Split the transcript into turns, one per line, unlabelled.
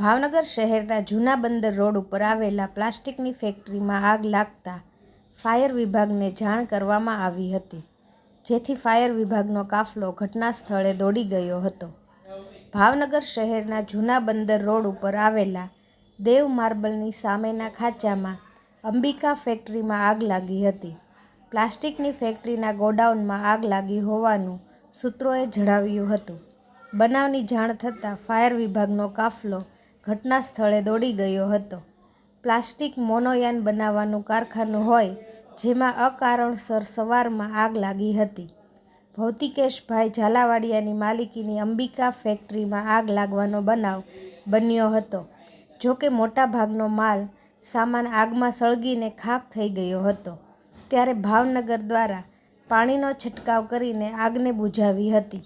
ભાવનગર શહેરના જૂના બંદર રોડ ઉપર આવેલા પ્લાસ્ટિકની ફેક્ટરીમાં આગ લાગતા ફાયર વિભાગને જાણ કરવામાં આવી હતી, જેથી ફાયર વિભાગનો કાફલો ઘટના સ્થળે દોડી ગયો હતો. ભાવનગર શહેરના જૂના બંદર રોડ ઉપર આવેલા દેવ માર્બલની સામેના ખાંચામાં અંબિકા ફેક્ટરીમાં આગ લાગી હતી. પ્લાસ્ટિકની ફેક્ટરીના ગોડાઉનમાં આગ લાગી હોવાનું સૂત્રોએ જણાવ્યું હતું. બનાવની જાણ થતાં ફાયર વિભાગનો કાફલો ઘટના સ્થળે દોડી ગયો હતો. પ્લાસ્ટિક મોનોયાન બનાવવાનું કારખાનું હોય, જેમાં અકારણસર સવારમાં આગ લાગી હતી. ભૌતિકેશભાઈ ઝાલાવાડિયાની માલિકીની અંબિકા ફેક્ટરીમાં આગ લાગવાનો બનાવ બન્યો હતો, જોકે મોટાભાગનો માલ સામાન આગમાં સળગીને ખાખ થઈ ગયો હતો. ત્યારે ભાવનગર દ્વારા પાણીનો છંટકાવ કરીને આગને બુઝાવી હતી.